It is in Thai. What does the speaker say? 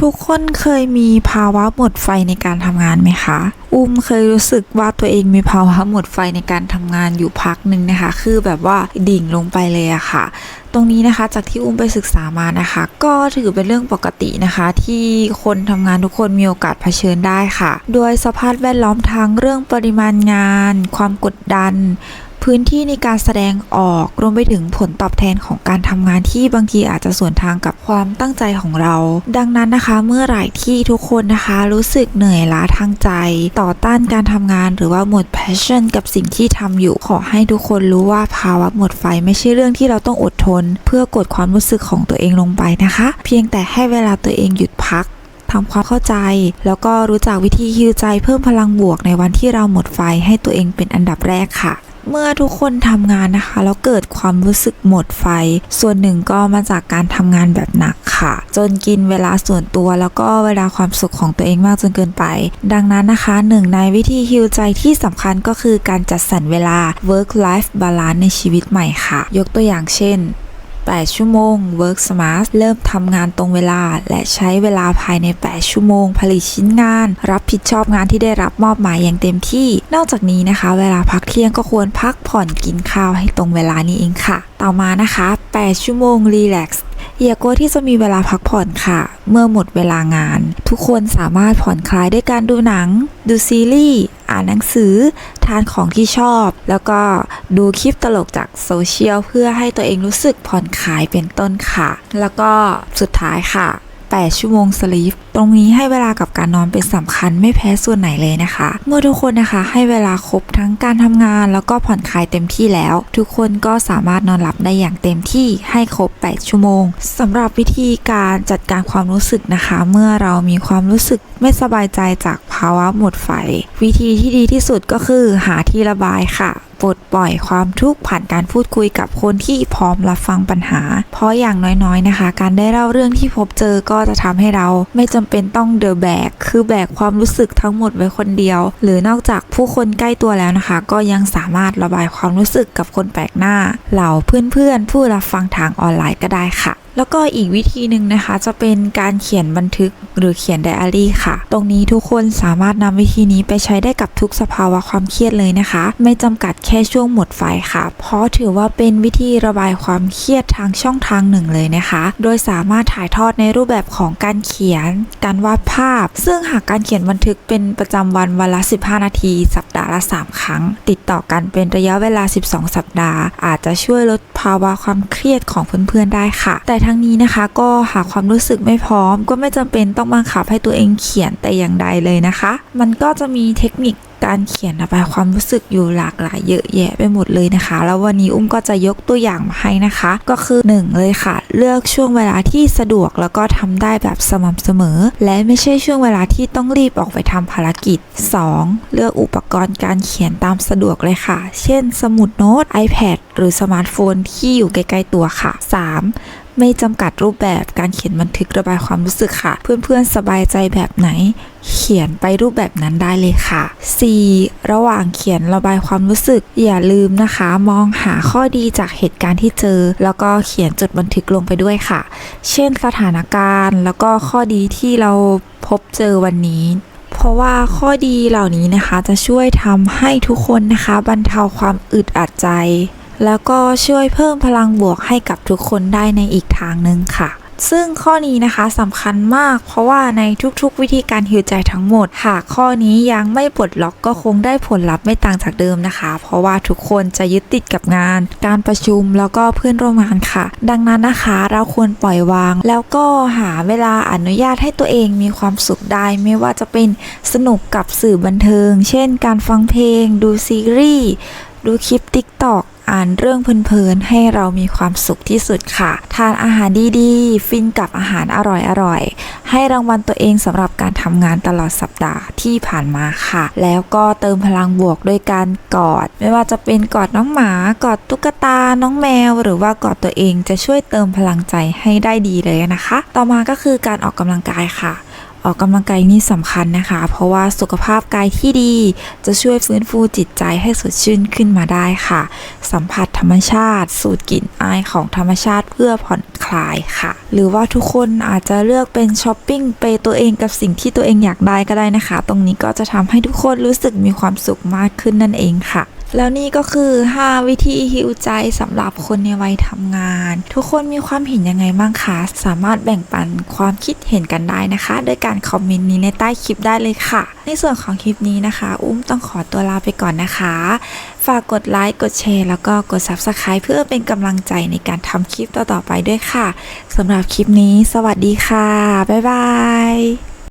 ทุกคนเคยมีภาวะหมดไฟในการทำงานไหมคะ อุ้มเคยรู้สึกว่าตัวเองมีภาวะหมดไฟในการทำงานอยู่พักหนึ่งนะคะ คือแบบว่าดิ่งลงไปเลยอะค่ะ ตรงนี้นะคะจากที่อุ้มไปศึกษามานะคะ ก็ถือเป็นเรื่องปกตินะคะ ที่คนทำงานทุกคนมีโอกาสเผชิญได้ค่ะ โดยสภาพแวดล้อมทางเรื่องปริมาณงาน ความกดดัน พื้นที่ในการแสดงออกรวมไปถึงผลตอบแทนของการทำงานที่บางทีอาจจะสวนทางกับความตั้งใจของเรา ดังนั้นนะคะ เมื่อไหร่ที่ทุกคนนะคะ รู้สึกเหนื่อยล้าทางใจ ต่อต้านการทำงานหรือว่าหมด passion กับสิ่งที่ทำอยู่ขอให้ทุกคนรู้ว่าภาวะหมดไฟไม่ใช่เรื่องที่เราต้องอดทน เพื่อกดความรู้สึกของตัวเองลงไปนะคะ เพียงแต่ให้เวลาตัวเองหยุดพักทำความเข้าใจ แล้วก็รู้จักวิธีฮิวใจเพิ่มพลังบวกในวันที่เราหมดไฟให้ตัวเองเป็นอันดับแรกค่ะ เมื่อทุกคนทำงานนะคะ แล้วเกิดความรู้สึกหมดไฟ ส่วนหนึ่งก็มาจากการทำงานแบบหนักค่ะ จนกินเวลาส่วนตัวแล้วก็เวลาความสุขของตัวเองมากจนเกินไป ดังนั้นนะคะหนึ่งในวิธีฮิวใจที่สำคัญก็คือการจัดสรรเวลา work life balance ในชีวิตใหม่ค่ะ ยกตัวอย่างเช่น 8 ชั่วโมง Work Smart เริ่มทำงานตรงเวลา และใช้เวลาภายใน 8 ชั่วโมง ผลิตชิ้นงาน รับผิดชอบงานที่ได้รับมอบหมายอย่างเต็มที่ นอกจากนี้นะคะ เวลาพักเที่ยงก็ควรพักผ่อนกินข้าวให้ตรงเวลานี้เองค่ะ ต่อมานะคะ 8 ชั่วโมง Relax อย่ากลัวที่จะมีเวลาพักผ่อนค่ะ เมื่อหมดเวลางาน ทุกคนสามารถผ่อนคลายด้วยการดูหนัง ดูซีรีส์านหนังสือ ทานของที่ชอบ แล้วก็ดูคลิปตลกจากโซเชียลเพื่อให้ตัวเองรู้สึกผ่อนคลายเป็นต้นค่ะ แล้วก็สุดท้ายค่ะ 8 ชั่วโมงสลีปตรงนี้ให้เวลากับการนอนเป็นสำคัญไม่แพ้ส่วนไหนเลยนะคะ เมื่อทุกคนนะคะให้เวลาครบทั้งการทำงานแล้วก็ผ่อนคลายเต็มที่แล้ว ทุกคนก็สามารถนอนหลับได้อย่างเต็มที่ให้ครบ 8 ชั่วโมงสำหรับวิธีการจัดการความรู้สึกนะคะ เมื่อเรามีความรู้สึกไม่สบายใจจากภาวะหมดไฟ วิธีที่ดีที่สุดก็คือหาที่ระบายค่ะ ปลดปล่อยความทุกข์ผ่านการพูดคุยกับคนที่พร้อมรับฟังปัญหา เพราะอย่างน้อยๆนะคะ การได้เล่าเรื่องที่พบเจอก็จะทำให้เราไม่จำเป็นต้องเดอะแบกคือแบกความรู้สึกทั้งหมดไว้คนเดียว หรือนอกจากผู้คนใกล้ตัวแล้วนะคะ ก็ยังสามารถระบายความรู้สึกกับคนแปลกหน้า เหล่าเพื่อนๆผู้รับฟังทางออนไลน์ก็ได้ค่ะ แล้วก็อีกวิธีหนึ่งนะคะ จะเป็นการเขียนบันทึกหรือเขียนไดอารี่ค่ะ ตรงนี้ทุกคนสามารถนำวิธีนี้ไปใช้ได้กับทุกสภาวะความเครียดเลยนะคะ ไม่จำกัดแค่ช่วงหมดไฟค่ะ เพราะถือว่าเป็นวิธีระบายความเครียดทางช่องทางหนึ่งเลยนะคะ โดยสามารถถ่ายทอดในรูปแบบของการเขียน การวาดภาพ ซึ่งหากการเขียนบันทึกเป็นประจำวันวันละ 15 นาที สัปดาห์ละ 3 ครั้ง ติดต่อกันเป็นระยะเวลา 12 สัปดาห์ อาจจะช่วยลดภาวะความเครียดของเพื่อนๆได้ค่ะ แต่ทั้งนี้นะคะก็หากความรู้สึกไม่พร้อม ก็ไม่จำเป็นต้องบังคับให้ตัวเองเขียนแต่อย่างใดเลยนะคะ มันก็จะมีเทคนิคการเขียนระบายความรู้สึกอยู่หลากหลายเยอะแยะไปหมดเลยนะคะ แล้ววันนี้อุ้มก็จะยกตัวอย่างมาให้นะคะ ก็คือ 1 เลยค่ะ เลือกช่วงเวลาที่สะดวกแล้วก็ทำได้แบบสม่ำเสมอ และไม่ใช่ช่วงเวลาที่ต้องรีบออกไปทำภารกิจ 2. เลือกอุปกรณ์การเขียนตามสะดวกเลยค่ะ เช่น สมุดโน้ต iPad หรือสมาร์ทโฟนที่อยู่ใกล้ๆตัวค่ะ 3. ไม่จำกัดรูปแบบการเขียนบันทึกระบายความรู้สึกค่ะ เพื่อนๆสบายใจแบบไหน เขียนไปรูปแบบนั้นได้เลยค่ะ 4. ระหว่างเขียนระบายความรู้สึก อย่าลืมนะคะ มองหาข้อดีจากเหตุการณ์ที่เจอ แล้วก็เขียนจดบันทึกลงไปด้วยค่ะ เช่นสถานการณ์ แล้วก็ข้อดีที่เราพบเจอวันนี้เพราะว่าข้อดีเหล่านี้นะคะจะช่วยทำให้ทุกคนนะคะ บรรเทาความอึดอัดใจ แล้วก็ช่วยเพิ่มพลังบวกให้กับทุกคนได้ในอีกทางหนึ่งค่ะซึ่งข้อนี้นะคะสำคัญมาก เพราะว่าในทุกๆ วิธีการฮิวใจทั้งหมด หากข้อนี้ยังไม่ปลดล็อกก็คงได้ผลลัพธ์ไม่ต่างจากเดิมนะคะ เพราะว่าทุกคนจะยึดติดกับงาน การประชุมแล้วก็เพื่อนร่วมงานค่ะ ดังนั้นนะคะ เราควรปล่อยวาง แล้วก็หาเวลาอนุญาตให้ตัวเองมีความสุขได้ ไม่ว่าจะเป็นสนุกกับสื่อบันเทิง เช่น การฟังเพลง ดูซีรีส์ดูคลิป TikTok อ่่านเรื่องเพลินๆให้เรามีความสุขที่สุดค่ะ ทานอาหารดีๆ ฟินกับอาหารอร่อยๆ ให้รางวัลตัวเองสำหรับการทำงานตลอดสัปดาห์ที่ผ่านมาค่ะ แล้วก็เติมพลังบวกด้วยการกอด ไม่ว่าจะเป็นกอดน้องหมากอดตุ๊กตาน้องแมว หรือว่ากอดตัวเองจะช่วยเติมพลังใจให้ได้ดีเลยนะคะ ต่อมาก็คือการออกกำลังกายค่ะ ออกกำลังกายนี่สำคัญนะคะ เพราะว่าสุขภาพกายที่ดีจะช่วยฟื้นฟูจิตใจให้สดชื่นขึ้นมาได้ค่ะ สัมผัสธรรมชาติ สูดกลิ่นอายของธรรมชาติเพื่อผ่อนคลายค่ะ หรือว่าทุกคนอาจจะเลือกเป็นช้อปปิ้งไปตัวเองกับสิ่งที่ตัวเองอยากได้ก็ได้นะคะ ตรงนี้ก็จะทำให้ทุกคนรู้สึกมีความสุขมากขึ้นนั่นเองค่ะ แล้วนี่ก็คือ 5 วิธีฮิวใจสำหรับคนในวัยทำงาน ทุกคนมีความเห็นยังไงบ้างคะสามารถแบ่งปันความคิดเห็นกันได้นะคะ โดยการคอมเมนต์นี้ในใต้คลิปได้เลยค่ะ ในส่วนของคลิปนี้นะคะ อุ้มต้องขอตัวลาไปก่อนนะคะ ฝากกดไลค์กดแชร์แล้วก็กด Subscribe เพื่อเป็นกำลังใจในการทำคลิปต่อๆไปด้วยค่ะสำหรับคลิปนี้ สวัสดีค่ะบ๊ายบาย